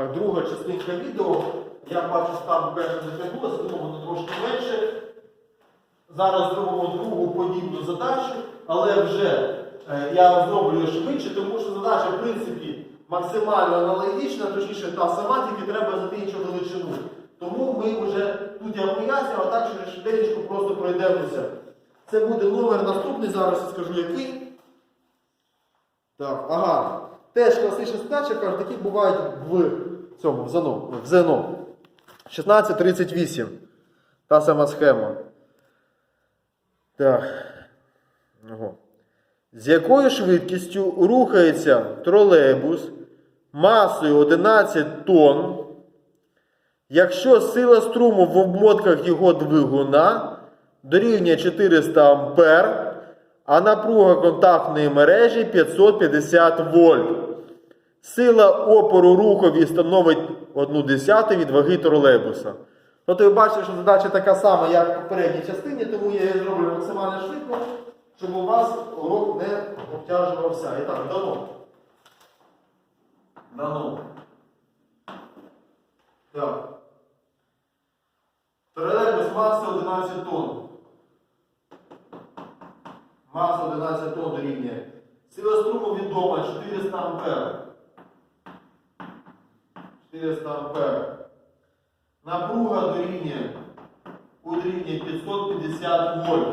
Так, друга частинка відео. Я бачу, там перша затягнулася, тому воно трошки менше. Зараз зробимо другу подібну задачу, але вже е, я зроблю швидше, тому що задача, в принципі, максимально аналогічна, точніше та сама, тільки треба знайти іншу величину. Тому ми вже тут я пояснюю, а так через швиденько просто пройдемося. Це буде номер наступний, зараз я скажу який. Так, ага. Теж класична задача, кажуть, такі бувають в цьому, в ЗНО. В ЗНО. 16.38. Та сама схема. Так. Ого. З якою швидкістю рухається тролейбус масою 11 тонн, якщо сила струму в обмотках його двигуна дорівнює 400 ампер, а напруга контактної мережі 550 вольт. Сила опору рухові становить 1 десяту від ваги тролейбуса. Тобто ви бачите, що задача така сама, як в попередній частині, тому я її зроблю максимально швидко, щоб у вас урок не обтяжувався. І так, дано. Дано. Так. Тролейбус маси 11 тонн. Маса 11 тонн дорівнює. Сила струму відома 400 ампер. 400 ампер. Напруга дорівнює у дорівнює 550 вольт.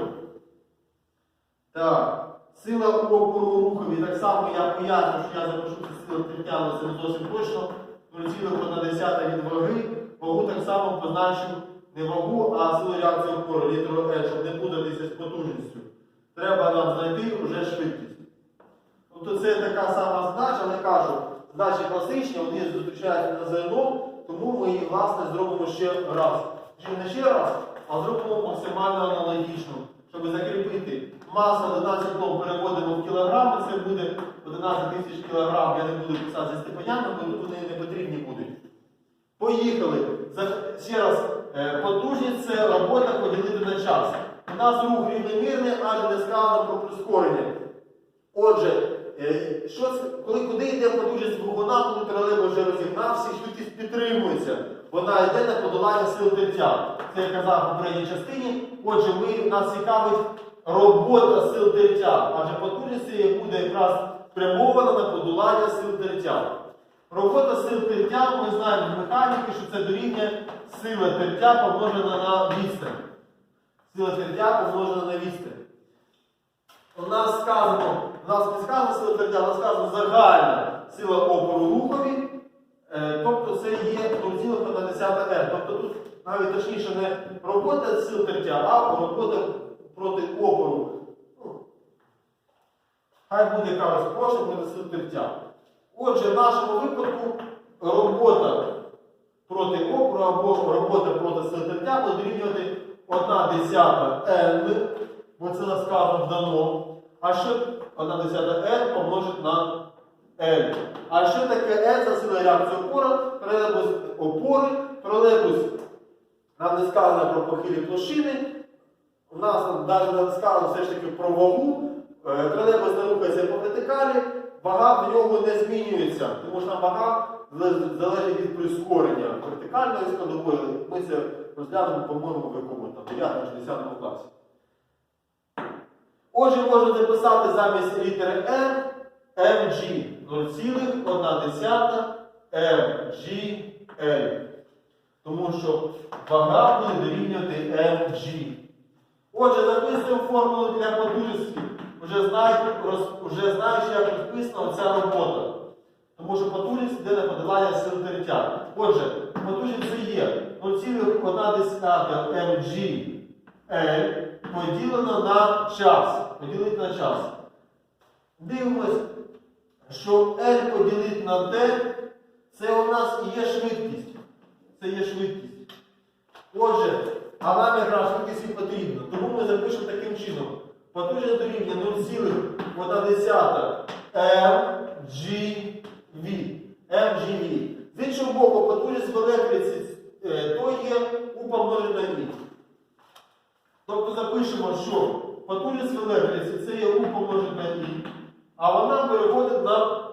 Так. Сила опору рухові, так само я поясню, що я запишу цю силу тертя, це не зовсім точно. 0,1 від ваги. Вагу так само позначив не вагу, а силу реакції опору, літеру L, щоб не путатися з потужністю. Треба нам знайти вже швидкість. Тобто це така сама задача, але кажу, задачі класичні, вони зустрічаються на ЗНО, тому ми її, власне, зробимо ще раз. Чи не ще раз, а зробимо максимально аналогічно, щоб закріпити. Маса 11 тонн переводимо в кілограми, це буде 11 тисяч кілограм. Я не буду писати зі степенями, тут вони не потрібні будуть. Поїхали. Ще раз, е, потужність це робота поділити на час. У нас рух рівномірний, адже не сказано про прискорення. Отже, що це, коли куди йде потужність двигуна, коли тролейбус вже розігнався, і швидкість підтримується. Вона йде на подолання сил тертя. Це я казав в попередній частині. Отже, ми, нас цікавить робота сил тертя, адже потужність буде якраз спрямована на подолання сил тертя. Робота сил тертя, ми знаємо з механіки, що це дорівнює сила тертя помножена на відстань. Сила тертя помножена на відстань. У нас сказано, у нас не сказано сила нас сказано загальна сила опору рухові, е, тобто це є 0,1 R. Тобто тут навіть точніше не робота сил тертя, а робота проти опору. Ну, Хай буде кажуть, спрощення проти сил тертя. Отже, в нашому випадку робота проти опору або робота проти сил тертя буде дорівнювати 1 десята N, бо це сказано в дано. А що 1 десята N помножить на L? А що таке N за сила реакції опора? Тролейбус опори, тролейбус нам не сказано про похилі площини. У нас навіть не сказано все ж таки про вагу. Е, Тролейбус не рухається по вертикалі, вага в нього не змінюється, тому що вага залежить від прискорення вертикальної складової. Ми це розглянемо, по-моєму, в якому там 9 чи 10 класі. Отже, можна записати замість літери M MG 0,1 MGL. Тому що вага буде дорівнювати mg. Отже, записуємо формулу для потужності. Вже знаєш, вже знаєш, як розписана ця робота. Тому що потужність йде на подолання сил тертя. Отже, потужність це є 0,1 mgl поділено на час. Поділити на час. Дивимось, що L поділити на T, це у нас і є швидкість. Це є швидкість. Отже, а нам якраз швидкість і потрібно. Тому ми запишемо таким чином. Потужність дорівнює 0,1 mgv. mgv. З іншого боку, потужність в електриці е, то є у помноженій на Тобто запишемо, що в електриці це є у помножити на І, а вона переходить на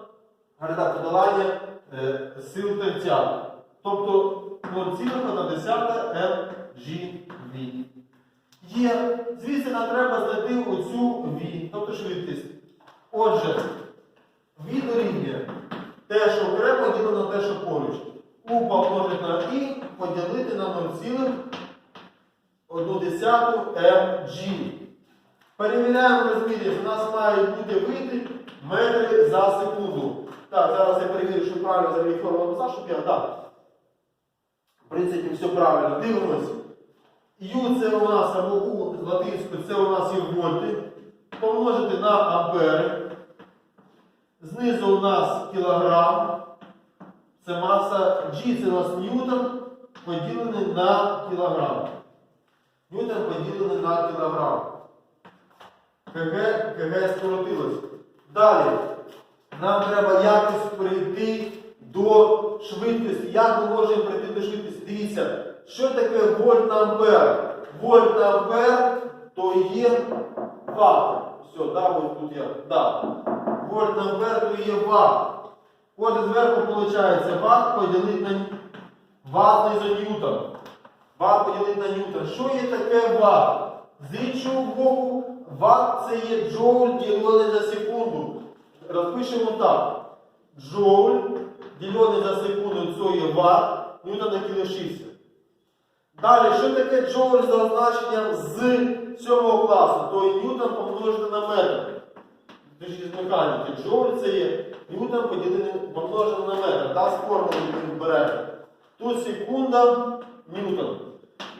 подолання е, сил тертя. Тобто 0,1 mgv. Є, звідси нам треба знайти оцю v, тобто швидкість. Отже, v дорівнює те, що окремо ділено на те, що поруч. У помножити на і поділити на 0,1 mg. Перевіряємо розмірність. У нас мають бути вийти метри за секунду. Так, зараз я перевірю, що правильно взагалі формула написав, щоб я дав. В принципі, все правильно. Дивимось. Ю це у нас або У з латинською, це у нас є вольти. Помножити на ампери. Знизу у нас кілограм. Це маса G, це у нас ньютон поділений на кілограм. Ньютон поділений на кілограм. КГ, КГ скоротилось. Далі. Нам треба якось прийти до швидкості. Як ми можемо прийти до швидкості? Дивіться, що таке вольт на ампер? Вольт на ампер то є ватт. Все, да, ось тут я. Да. Вольт на ампер то є ватт. Отже, зверху виходить ватт поділити на ватт за ньютон. Ватт поділити на ньютон. Що є таке ватт? З іншого боку, ватт це є джоуль ділений за секунду. Розпишемо так. Джоуль ділений за секунду це є ватт, ньютон на 6. Далі, що таке джоуль за означенням з 7 класу? То є ньютон помножити на метр. З механіки. Джоуль це є ньютон помножений на метр. Та з формули беремо. Тут секунда ньютон.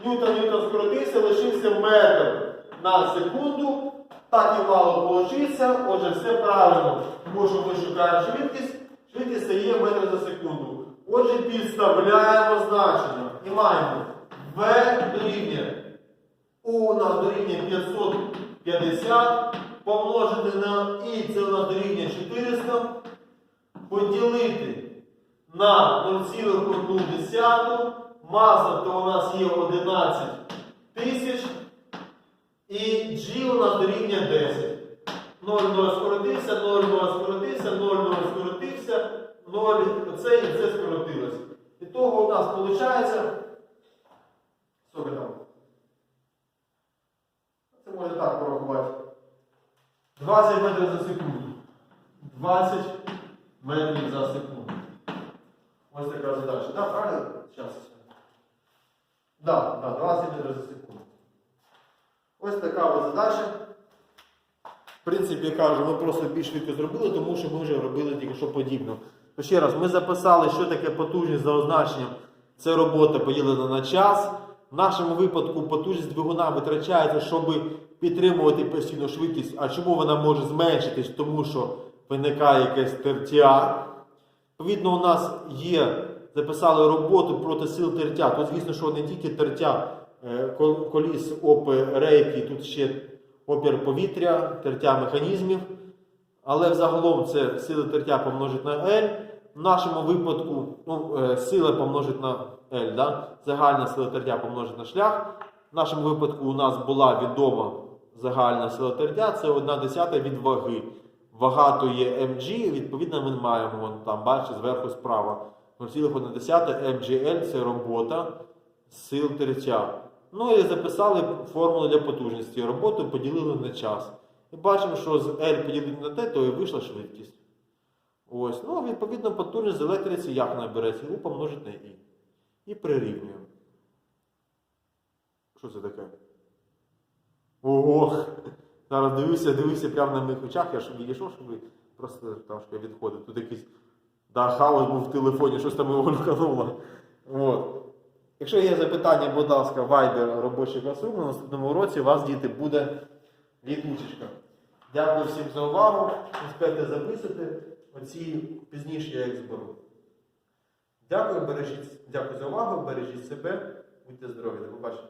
Ньютон ньютон скоротився, лишився метр на секунду. Так і мало получиться. Отже, все правильно. Тому що ми шукаємо швидкість. Швидкість це є метр за секунду. Отже, підставляємо значення. І маємо V дорівнює. У нас дорівнює 550 помножити на І це у нас дорівнює 400. Поділити на 0,1. Маса то у нас є 11 тисяч. І G у нас дорівнює 10. 0, 0 скоротився, 0, 0 скоротився, 0, 0 скоротився, 0, оце і це скоротилось. І того у нас виходить, скільки там? Це може так порахувати. 20 метрів за секунду. 20 метрів за секунду. Ось така задача. Так, правильно? Зараз. Так, да, 20 метрів за секунду. Ось така ось задача. В принципі, я кажу, ми просто більш швидко зробили, тому що ми вже робили тільки що подібно. То ще раз, ми записали, що таке потужність за означенням. Це робота поділена на час. В нашому випадку потужність двигуна витрачається, щоб підтримувати постійну швидкість. А чому вона може зменшитись? Тому що виникає якесь тертя. Відповідно, у нас є, записали роботу проти сил тертя. Тут, звісно, що не тільки тертя е, коліс об рейки, тут ще опір повітря, тертя механізмів. Але взагалом це сили тертя помножить на L. В нашому випадку ну, е, сила помножить на L, да? загальна сила тертя помножить на шлях. В нашому випадку у нас була відома загальна сила тертя, це 1 десята від ваги. Вага то є mg, відповідно, ми маємо там, бачите, зверху справа. 0,1 mgl це робота сил тертя. Ну і записали формулу для потужності. Роботу поділили на час. І бачимо, що з L поділити на T, то і вийшла швидкість. Ось. Ну, відповідно, потужність з електриці як набереться? У помножить на І. І прирівнюємо. Що це таке? Ого! Зараз дивився, дивився прямо на моїх очах, я ж відійшов, щоб просто трошки відходив. Тут якийсь да, хаос був в телефоні, щось там його лукануло. От. Якщо є запитання, будь ласка, Viber робочий класрум, на наступному уроці у вас, діти, буде літучечка. Дякую всім за увагу. Не спайте записати. Оці пізніше я їх зберу. Дякую, бережіть, дякую за увагу, бережіть себе, будьте здорові, до побачення.